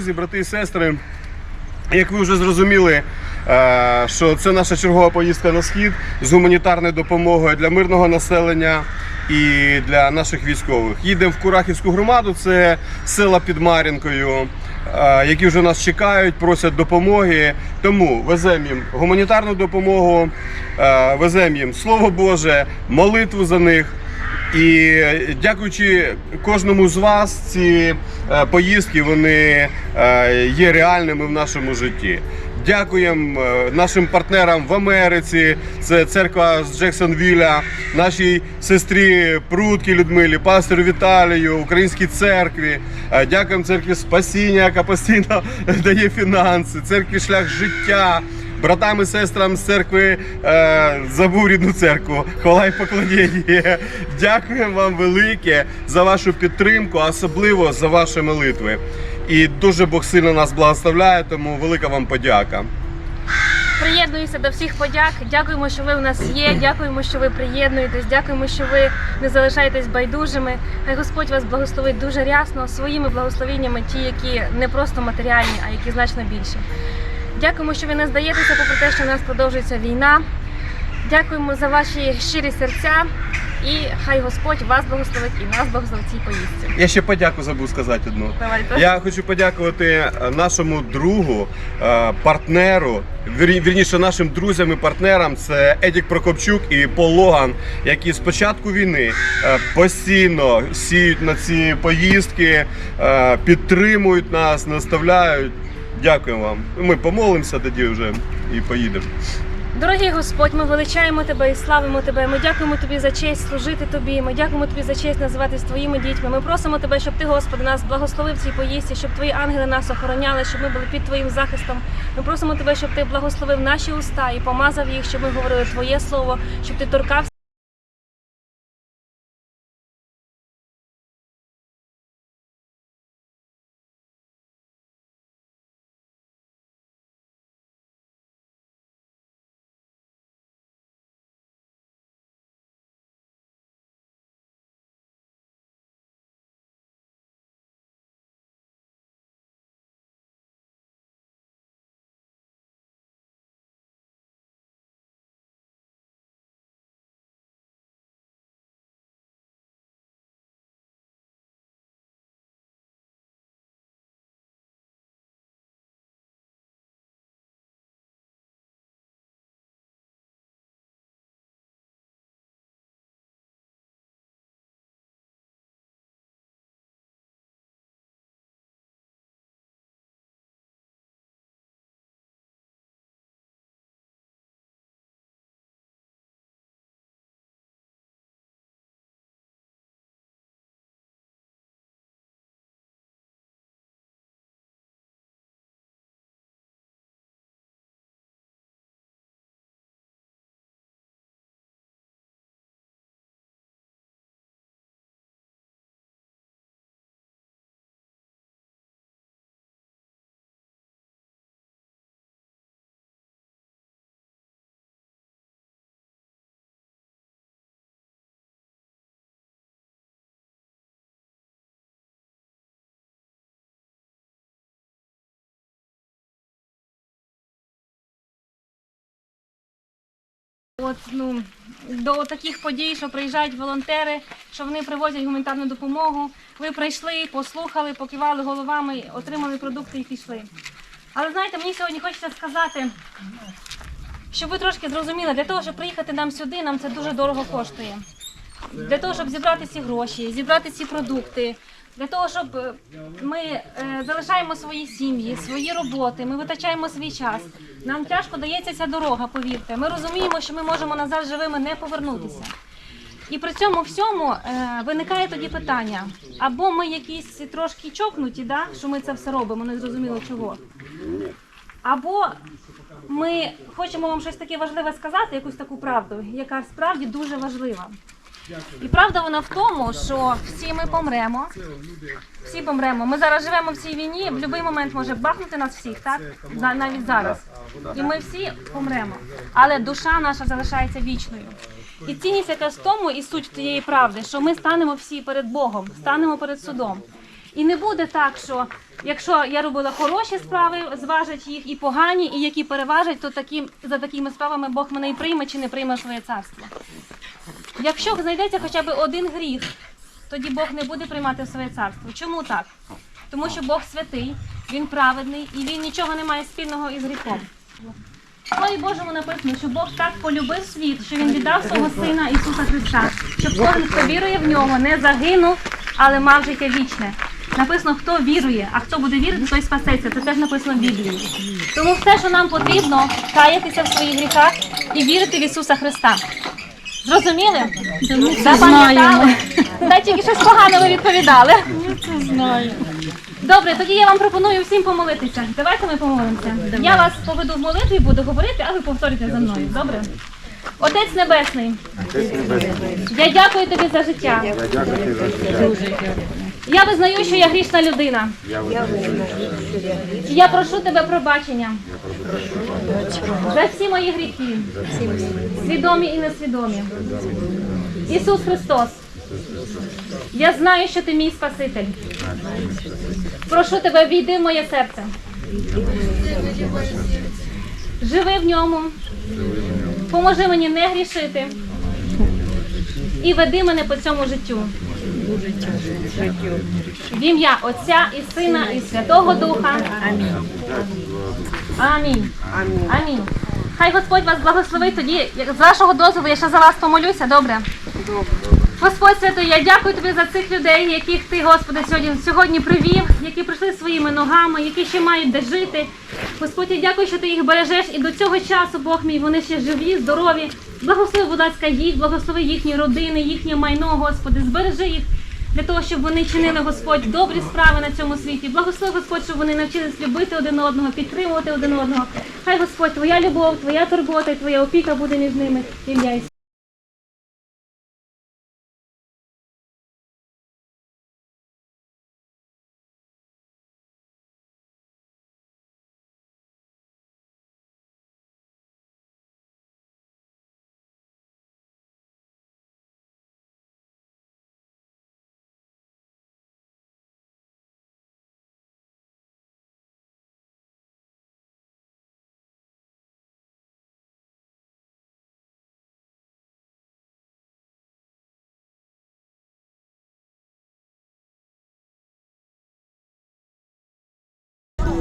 Друзі, брати і сестри, як ви вже зрозуміли, е, що це наша чергова поїздка на схід з гуманітарною допомогою для мирного населення і для наших військових. Їдемо в Курахівську громаду, це села під Мар'їнкою, е, які вже нас чекають, просять допомоги. Тому веземо їм гуманітарну допомогу, е, веземо їм Слово Боже, молитву за них. І дякуючи кожному з вас, ці е, поїздки вони е, є реальними в нашому житті. Дякуємо е, нашим партнерам в Америці. Це церква з Джексонвілля, нашій сестрі Прутки Людмилі, пастору Віталію, українській церкві. Дякуємо церкві Спасіння, яка постійно дає фінанси, церкві шлях життя братам і сестрам з церкви е, забув рідну церкву. Хвала і поклоніння. Дякуємо вам велике за вашу підтримку, особливо за ваші молитви. І дуже Бог сильно нас благословляє, тому велика вам подяка. Приєднуюся до всіх подяк. Дякуємо, що ви у нас є. Дякуємо, що ви приєднуєтесь. Дякуємо, що ви не залишаєтесь байдужими. Хай Господь вас благословить дуже рясно своїми благословеннями, ті, які не просто матеріальні, а які значно більші. Дякуємо, що ви не здаєтеся, попри те, що у нас продовжується війна. Дякуємо за ваші щирі серця. І хай Господь вас благословить і нас благословить цій поїздці. Я ще подяку забув сказати одну. Давайте. Я хочу подякувати е, нашому другу, е, партнеру, вірніше нашим друзям і партнерам. Це Едік Прокопчук і Пол Логан, які з початку війни е, постійно сіють на ці поїздки, підтримують нас, наставляють. Дякуємо вам. Ми помолимося тоді вже і поїдемо. Дорогий Господь, ми величаємо тебе і славимо тебе. Ми дякуємо тобі за честь служити тобі. Ми дякуємо тобі за честь називатись твоїми дітьми. Ми просимо тебе, щоб ти, Господи, нас благословив цій поїздці, щоб твої ангели нас охороняли, щоб ми були під твоїм захистом. Ми просимо тебе, щоб ти благословив наші уста і помазав їх, щоб ми говорили твоє слово, щоб ти торкався. От ну до таких подій, що приїжджають волонтери, що вони привозять гуманітарну допомогу. Ви прийшли, послухали, покивали головами, отримали продукти і пішли. Але знаєте, мені сьогодні хочеться сказати, щоб ви трошки зрозуміли, для того, щоб приїхати нам сюди, нам це дуже дорого коштує. Для того, щоб зібрати ці гроші, зібрати ці продукти, для того, щоб е, ми е, залишаємо свої сім'ї, свої роботи, ми витрачаємо свій час. Нам тяжко дається ця дорога, повірте. Ми розуміємо, що ми можемо назад живими не повернутися. І при цьому всьому е, виникає тоді питання: або ми якісь трошки чокнуті, да, що ми це все робимо, не зрозуміло чого. Або ми хочемо вам щось таке важливе сказати, якусь таку правду, яка справді дуже важлива. І правда вона в тому, що всі ми помремо. Всі помремо. Ми зараз живемо в цій війні, в будь-який момент може бахнути нас всіх, так? Навіть зараз. І ми всі помремо. Але душа наша залишається вічною. І цінність якраз в тому і суть тієї правди, що ми станемо всі перед Богом, станемо перед судом. І не буде так, що якщо я робила хороші справи, зважать їх і погані, і які переважать, то такі, за такими справами Бог мене і прийме чи не прийме своє царство. Якщо знайдеться хоча б один гріх, тоді Бог не буде приймати в своє царство. Чому так? Тому що Бог святий, Він праведний і він нічого не має спільного із гріхом. В Слові Божому написано, що Бог так полюбив світ, що він віддав свого сина Ісуса Христа, щоб кожен, хто вірує в нього, не загинув, але мав життя вічне. Написано, хто вірує, а хто буде вірити, той спасеться. Це теж написано в Біблії. Тому все, що нам потрібно, каятися в своїх гріхах і вірити в Ісуса Христа. Зрозуміли? Запам'ятали? Та тільки щось погано ви відповідали. Добре, тоді я вам пропоную всім помолитися. Давайте ми помолимося. Я вас поведу в молитві, буду говорити, а ви повторите за мною. Добре? Отець Небесний, я дякую тобі за життя. Я визнаю, що я грішна людина. Я прошу тебе пробачення за всі мої гріхи, свідомі і несвідомі. Ісус Христос, я знаю, що ти мій Спаситель. Прошу тебе, війди в моє серце. Живи в ньому. Поможи мені не грішити. І веди мене по цьому життю. В ім'я Отця і Сина, і Святого Духа. Амінь. Амінь. Амінь. Хай Господь вас благословить тоді. З вашого дозволу я ще за вас помолюся, добре? Господь святий, я дякую тобі за цих людей, яких ти, Господи, сьогодні, сьогодні привів, які прийшли своїми ногами, які ще мають де жити. Господь, я дякую, що ти їх бережеш і до цього часу, Бог мій, вони ще живі, здорові. Благослови, будь ласка, їх, благослови їхні родини, їхнє майно, Господи, збережи їх для того, щоб вони чинили, Господь, добрі справи на цьому світі. Благослови, Господь, щоб вони навчились любити один одного, підтримувати один одного. Хай, Господь, твоя любов, твоя турбота і твоя опіка буде між ними. Ім'я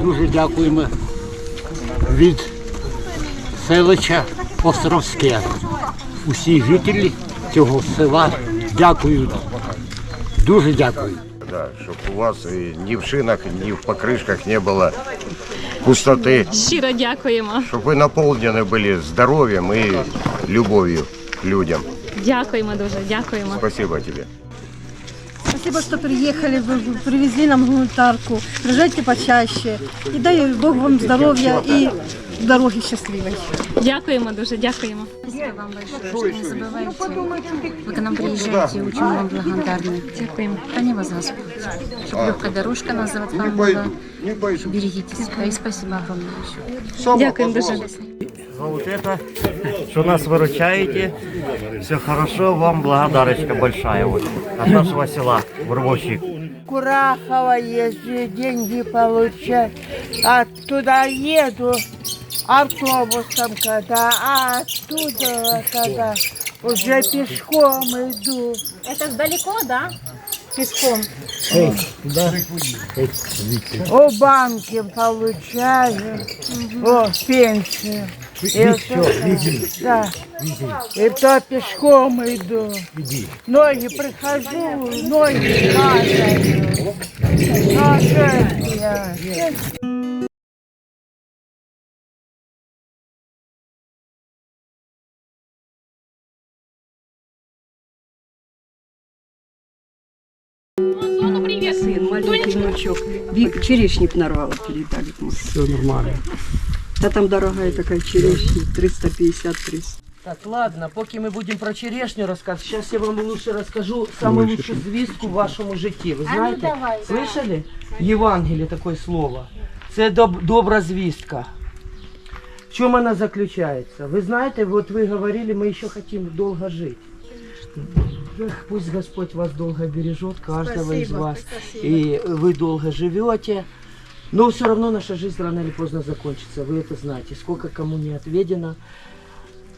Дуже дякуємо від селища Островське. Усі жителі цього села дякують. Дуже дякую. Да, чтобы у вас и ни в шинах, ни в покрышках не было пустоты, Щиро дякуємо. чтобы вы наполнены были здоровьем и любовью к людям. Дякуємо дуже, дякуємо. Спасибо тебе. Спасибо, что приехали, вы вы привезли нам гуманитарку. Приезжайте почаще. И дай Бог вам здоровья и дороги счастливой. Дякуємо дуже, дякуємо. Спасибо вам большое, что не забывайте. Вы к нам приезжаете, очень вам благодарны. Дякуємо. Храни вас Господь. Чтобы легкая дорожка называть вам была. Берегите себя и спасибо огромное еще. Дякуємо дуже. за вот это, что нас выручаете. Все хорошо, вам благодарочка большая вот от нашего села Бурбовщик. Курахова езжу, деньги получать. Оттуда еду автобусом, когда, а оттуда, когда уже пешком иду. Это далеко, да? Пешком. О банке получаю, о пенсию. И вот, да. И то пешком иду. Ноги прихожу, ноги падают. Ну, а что это я? сын, маленький внучок. Ви- Черешник нарвала, передали. Все нормально. Да там дорогая такая черешня, 350-300. Так, ладно, поки ми будемо про черешню розказувати, зараз я вам лучше розкажу саму лучшу звістку в вашому житті. Ви знаєте, слышали? В Євангелії таке слово. Це доб- добра звістка. В чому вона заключається? Ви знаєте, от ви говорили, ми ще хочемо довго жити. Эх, Пусть Господь вас долго бережет, каждого из вас. И вы долго живете. Но все равно наша жизнь рано или поздно закончится. Вы это знаете. Сколько кому не отведено.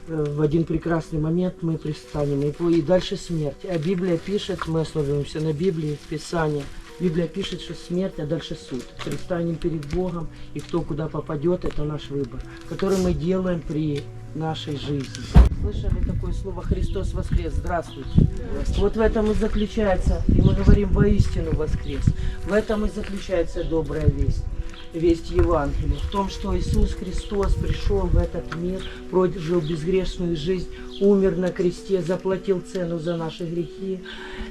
э, В один прекрасный момент мы пристанем. И, по- и дальше смерть. А Библия пишет, мы основываемся на Библии, Писании. Библия пишет, что смерть, а дальше суд. Пристанем перед Богом, и кто куда попадет, это наш выбор, который мы делаем при нашей жизни. Слышали такое слово «Христос воскрес»? Здравствуйте. Вот в этом и заключается, и мы говорим воистину воскрес. В этом и заключается добрая весть. Весть Евангелия. В том, что Иисус Христос пришел в этот мир, прожил безгрешную жизнь, умер на кресте, заплатил цену за наши грехи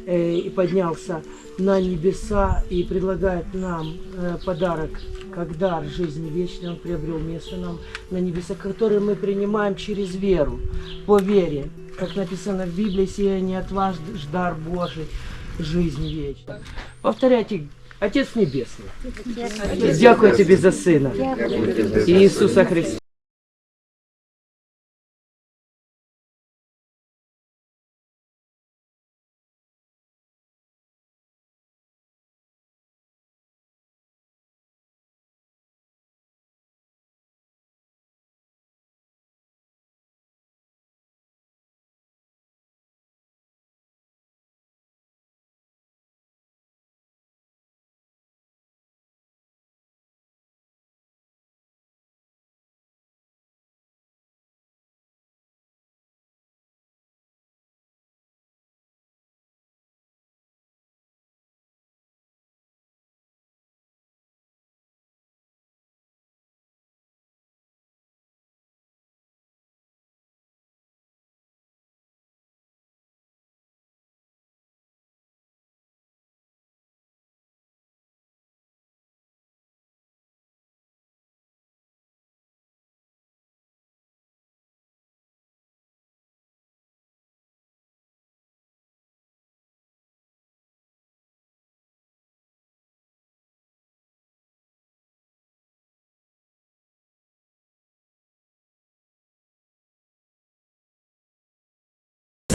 э, и поднялся на небеса и предлагает нам э, подарок, как дар жизни вечной. Он приобрел место нам на небесах, который мы принимаем через веру, по вере. Как написано в Библии, сия не от вас дар Божий, жизнь вечная. Повторяйте, Отец Небесный, дякую Тебе за Сына Иисуса Христа.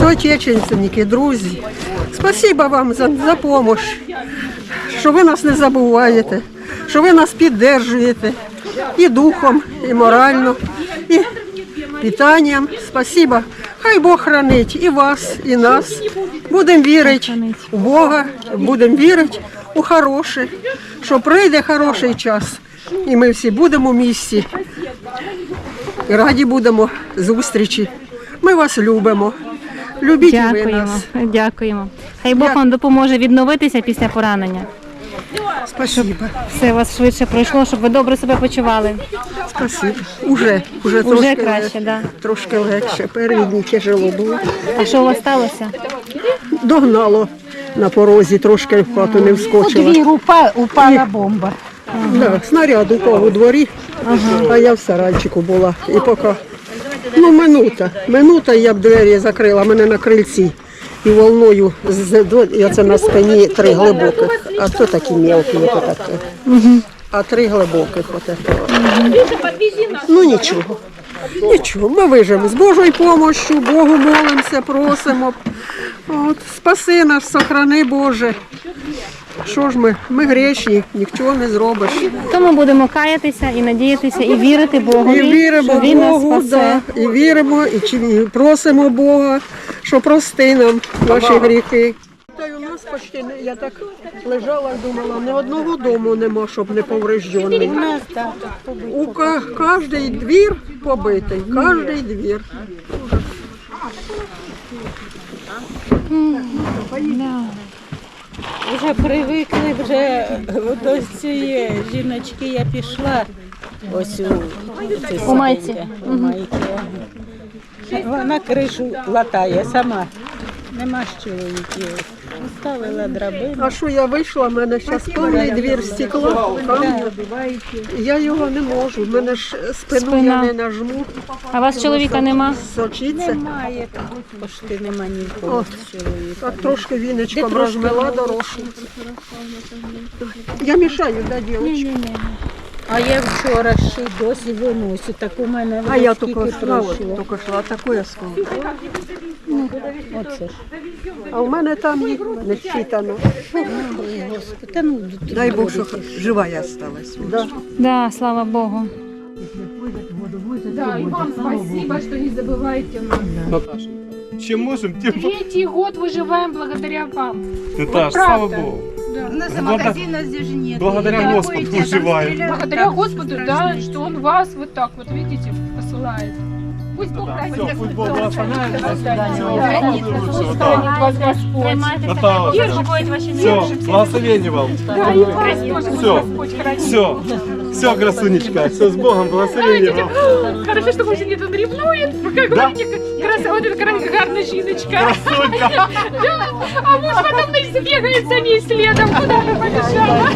Соотечественники, друзі, спасибо вам за, за допомогу, що ви нас не забуваєте, що ви нас піддержуєте і духом, і морально, і питанням. Спасибо. Хай Бог хранить і вас, і нас. Будемо вірити у Бога, будемо вірити у хороше, що прийде хороший час, і ми всі будемо в місті. Раді будемо зустрічі. Ми вас любимо. Любіть і ви Дякуємо, нас. дякуємо. Хай Бог вам допоможе відновитися після поранення. Спасибо. Все у вас швидше пройшло, щоб ви добре себе почували. Спасибо. Уже, уже, Уже трошки, краще, да. трошки легше. Перві дні тяжело було. А що у вас сталося? Догнало на порозі, трошки в хату не вскочила. упала, упала бомба. Да, снаряд упав у дворі, а я в сарайчику була. І поки, ну, минута, минута, я б двері закрила, мене на крильці. І волною, з, до- і на спині три глибоких, а то такі мелкі, ото таке. А три глибоких отаке. Ну нічого. Нічого, ми вижимо з Божою допомогою, Богу молимося, просимо. От, спаси нас, сохрани Боже. Що ж ми? Ми грішні, нічого не зробиш. Тому будемо каятися і надіятися, і вірити Богові, І віримо що Він нас Богу, спасе. да, і віримо, і і просимо Бога, що прости нам наші гріхи. Почти не- я так лежала думала, ні одного дому нема, щоб не повреждений. У кожний двір побитий, кожний двір. Вже привикли вже до цієї жіночки я пішла. Ось у, У майці. у майці. Вона кришу латає сама. Нема ж чоловіків. Ставила драбину. А що я вийшла, в мене зараз повний двір стекла. камня. Я його не можу, в мене ж спину Спина. я не нажму. А вас чоловіка нема? Сочиться. Немає, пошти нема нікого з чоловіка. Так трошки віночком трошки розмила дорожку. Я мішаю, да, дівчатки? А я вчора ще й досі виносю. Так у мене А я скільки тільки шла, от, пройшло. тільки шла, таку я скажу. Оце ж. А в мене там їх не считано. Господи, та ну, Дай Бог, що жива я осталась. Да. Да, слава Богу. Да, и вам спасибо, что не забываете нас. Наташа, чим можемо, тим Третий год выживаем благодаря вам. Наташ, слава Богу. Да. У нас и магазина здесь же нет. Благодаря И Господу такое выживаем. Благодаря Господу, да, что Он вас вот так вот, видите, посылает. Пусть Бог хранит Все, пусть Бог вас. благословляет вас. Всего Хранит самого вас, лучшего. хранит вас Господь. Тримайтеся, Наталочка. хай Бог успокоїть ваші Все, нерви. благословения вам. Да, и вас тоже Все. Господь хранит. Все, все, красунечка, все с Богом, благословения вам. Хорошо, что мужчина не тут ревнует. Вы как Да? говорите, краса, вот эта кра- гарная жіночка. Красунька. Да, а муж потом дальше бегает за ней следом. Куда вы побежала?